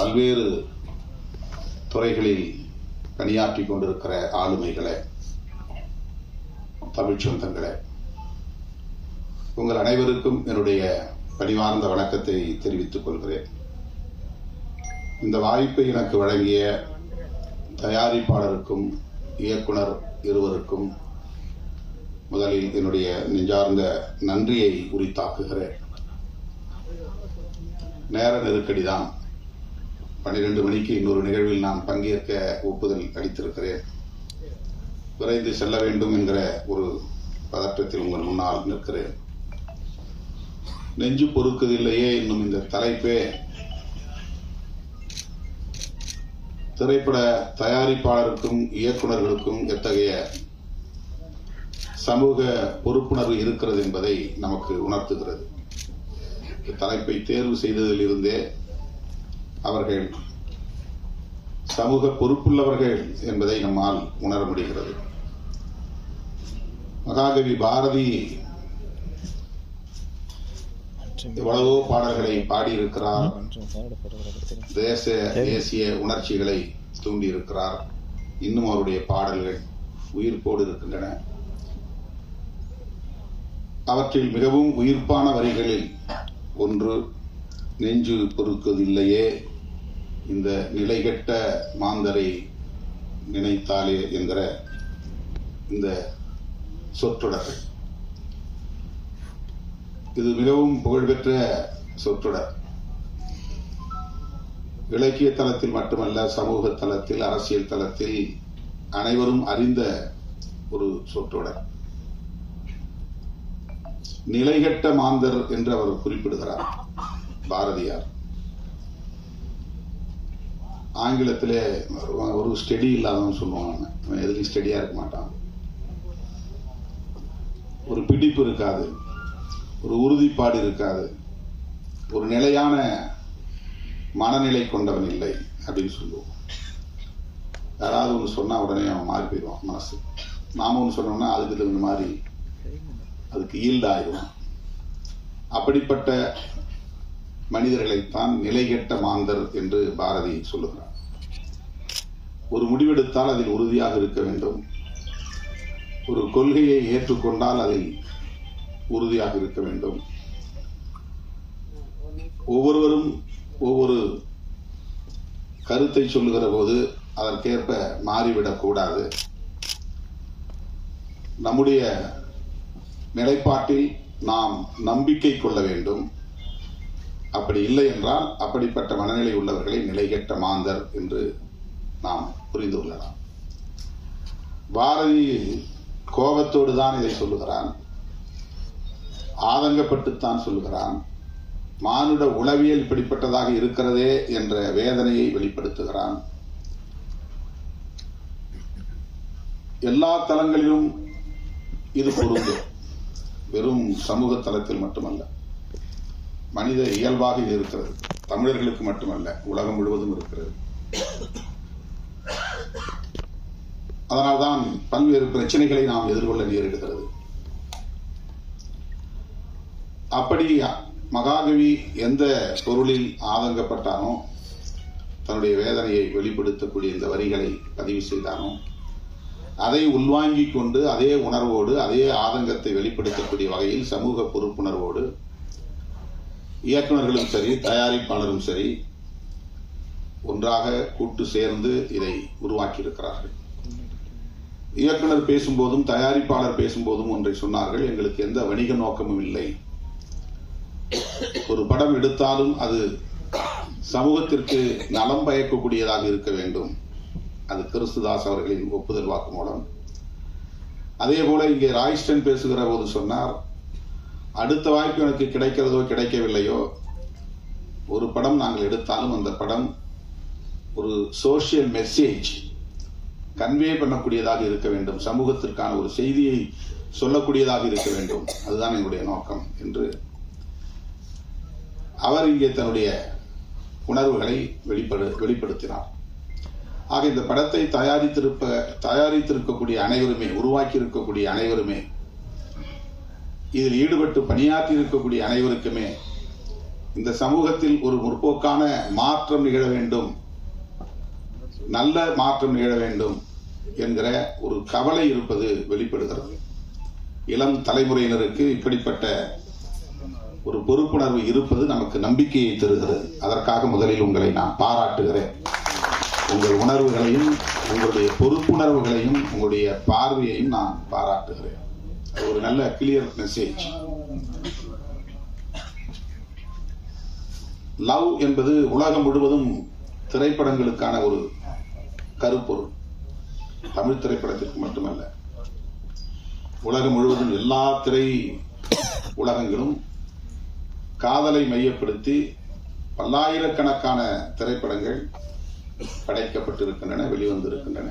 பல்வேறு துறைகளில் பணியாற்றி கொண்டிருக்கிற ஆளுமைகளை தமிழ் சொந்தங்களே உங்கள் அனைவருக்கும் என்னுடைய பணிவார்ந்த வணக்கத்தை தெரிவித்துக் கொள்கிறேன். இந்த வாய்ப்பை எனக்கு வழங்கிய தயாரிப்பாளருக்கும் இயக்குனர் இருவருக்கும் முதலில் என்னுடைய நெஞ்சார்ந்த நன்றியை உரித்தாக்குகிறேன். நேர நெருக்கடிதான். பன்னிரண்டு மணிக்கு இன்னொரு நிகழ்வில் நான் பங்கேற்க ஒப்புதல் அளித்திருக்கிறேன். விரைந்து செல்ல வேண்டும் என்கிற ஒரு பதற்றத்தில் உங்கள் முன்னால் நிற்கிறேன். நெஞ்சு பொறுக்குதில்லையே என்னும் இந்த தலைப்பே திரைப்பட தயாரிப்பாளருக்கும் இயக்குனர்களுக்கும் எத்தகைய சமூக பொறுப்புணர்வு இருக்கிறது என்பதை நமக்கு உணர்த்துகிறது. இந்த தலைப்பை தேர்வு செய்ததிலிருந்தே அவர்கள் சமூக பொறுப்புள்ளவர்கள் என்பதை நம்மால் உணர முடிகிறது. மகாகவி பாரதி எவ்வளவோ பாடல்களை பாடியிருக்கிறார். தேச தேசிய உணர்ச்சிகளை தூண்டியிருக்கிறார். இன்னும் அவருடைய பாடல்கள் உயிர்ப்போடு இருக்கின்றன அவற்றில் மிகவும் உயிர்ப்பான வரிகளில் ஒன்று நெஞ்சு பொறுக்குவதில்லையே இந்த நிலைகெட்ட மாந்தரை நினைத்தாலே என்கிற இந்த சொற்றொடர்கள். இது மிகவும் புகழ்பெற்ற சொற்றொடர். இலக்கிய தளத்தில் மட்டுமல்ல சமூக தளத்தில் அரசியல் தளத்தில் அனைவரும் அறிந்த ஒரு சொற்றொடர். நிலைகெட்ட மாந்தர் என்று அவர் குறிப்பிடுகிறார் பாரதியார். ஆங்கிலத்திலே ஒரு ஸ்டெடி இல்லாதவன் சொல்லுவாங்க அவன். எதுலையும் ஸ்டெடியா இருக்க மாட்டான். ஒரு பிடிப்பு இருக்காது. ஒரு உறுதிப்பாடு இருக்காது. ஒரு நிலையான மனநிலை கொண்டவன் இல்லை அப்படின்னு சொல்லுவோம். யாராவது ஒன்று சொன்னா உடனே அவன் மாறி போயிடுவான் மனசு. நாம ஒன்று சொன்னோம்னா அதுக்கு தகுந்த மாதிரி அதுக்கு ஈல்ட் ஆயிடுவான் அப்படிப்பட்ட மனிதர்களைத்தான் நிலைகெட்ட மாந்தர் என்று பாரதி சொல்லுகிறார். ஒரு முடிவெடுத்தால் அதில் உறுதியாக இருக்க வேண்டும். ஒரு கொள்கையை ஏற்றுக்கொண்டால் அதில் உறுதியாக இருக்க வேண்டும். ஒவ்வொருவரும் ஒவ்வொரு கருத்தை சொல்லுகிற போது அதற்கேற்ப மாறிவிடக்கூடாது நம்முடைய நிலைப்பாட்டில் நாம் நம்பிக்கை கொள்ள வேண்டும். அப்படி இல்லை என்றால் அப்படிப்பட்ட மனநிலை உள்ளவர்களை நிலைகெட்ட மாந்தர் என்று நாம் புரிந்து கொள்ளலாம். பாரதி கோபத்தோடு தான் இதை சொல்லுகிறான். ஆதங்கப்பட்டுத்தான் சொல்லுகிறான். மானுட உளவியல் இப்படிப்பட்டதாக இருக்கிறதே என்ற வேதனையை வெளிப்படுத்துகிறான். எல்லா தளங்களிலும் இது பொருந்தும். வெறும் சமூக தளத்தில் மட்டுமல்ல. மனித இயல்பாக இது இருக்கிறது. தமிழர்களுக்கு மட்டுமல்ல உலகம் முழுவதும் இருக்கிறது. அதனால்தான் பல்வேறு பிரச்சனைகளை நாம் எதிர்கொள்ள நேரிடுகிறது. அப்படி மகாகவி எந்த பொருளில் ஆதங்கப்பட்டானோ தன்னுடைய வேதனையை வெளிப்படுத்தக்கூடிய இந்த வரிகளை பதிவு செய்தானோ அதை உள்வாங்கிக் கொண்டு அதே உணர்வோடு அதே ஆதங்கத்தை வெளிப்படுத்தக்கூடிய வகையில் சமூக பொறுப்புணர்வோடு இயக்குநர்களும் சரி தயாரிப்பாளரும் சரி ஒன்றாக கூட்டு சேர்ந்து இதை உருவாக்கியிருக்கிறார்கள். இயக்குனர் பேசும்போதும் தயாரிப்பாளர் பேசும்போதும் ஒன்றை சொன்னார்கள் எங்களுக்கு எந்த வணிக நோக்கமும் இல்லை. ஒரு படம் எடுத்தாலும் அது சமூகத்திற்கு நலம் பயக்கக்கூடியதாக இருக்க வேண்டும். அது கிறிஸ்துதாஸ் அவர்களின் ஒப்புதல் வாக்கு மூலம் அதே போல இங்கே ராய்ஸ்டன் பேசுகிற போது சொன்னார் அடுத்த வாய்ப்பு எனக்கு கிடைக்கிறதோ கிடைக்கவில்லையோ ஒரு படம் நாங்கள் எடுத்தாலும் அந்த படம் ஒரு சோசியல் மெசேஜ் கன்வே பண்ணக்கூடியதாக இருக்க வேண்டும். சமூகத்திற்கான ஒரு செய்தியை சொல்லக்கூடியதாக இருக்க வேண்டும். அதுதான் எங்களுடைய நோக்கம் என்று அவர் இங்கே தன்னுடைய உணர்வுகளை வெளிப்படு வெளிப்படுத்தினார். ஆக இந்த படத்தை தயாரித்திருப்ப தயாரித்திருக்கக்கூடிய அனைவருமே உருவாக்கி இருக்கக்கூடிய அனைவருமே இதில் ஈடுபட்டு பணியாற்றி இருக்கக்கூடிய அனைவருக்குமே இந்த சமூகத்தில் ஒரு முற்போக்கான மாற்றம் நிகழ வேண்டும். நல்ல மாற்றம் நிகழ வேண்டும் என்கிற ஒரு கவலை இருப்பது வெளிப்படுகிறது. இளம் தலைமுறையினருக்கு இப்படிப்பட்ட ஒரு பொறுப்புணர்வு இருப்பது நமக்கு நம்பிக்கையை தருகிறது. அதற்காக முதலில் உங்களை நான் பாராட்டுகிறேன். உங்கள் உணர்வுகளையும் உங்களுடைய பொறுப்புணர்வுகளையும் உங்களுடைய பார்வையையும் நான் பாராட்டுகிறேன். ஒரு நல்ல கிளியர் மெசேஜ் லவ் என்பது உலகம் முழுவதும் திரைப்படங்களுக்கான ஒரு கருப்பொருள். தமிழ் திரைப்படத்திற்கு மட்டுமல்ல. உலகம் முழுவதும் எல்லா திரை உலகங்களும் காதலை மையப்படுத்தி பல்லாயிரக்கணக்கான திரைப்படங்கள் படைக்கப்பட்டிருக்கின்றன வெளிவந்திருக்கின்றன.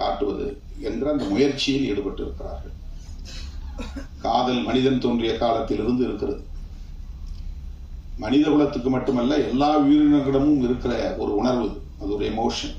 காட்டுவது என்ற அந்த முயற்சியில் ஈடுபட்டு இருக்கிறார்கள் காதல் மனிதன் தோன்றிய காலத்திலிருந்து இருக்கிறது. மனித குலத்துக்கு மட்டுமல்ல எல்லா உயிரினங்களிடமும் இருக்கிற ஒரு உணர்வு அது ஒரு எமோஷன்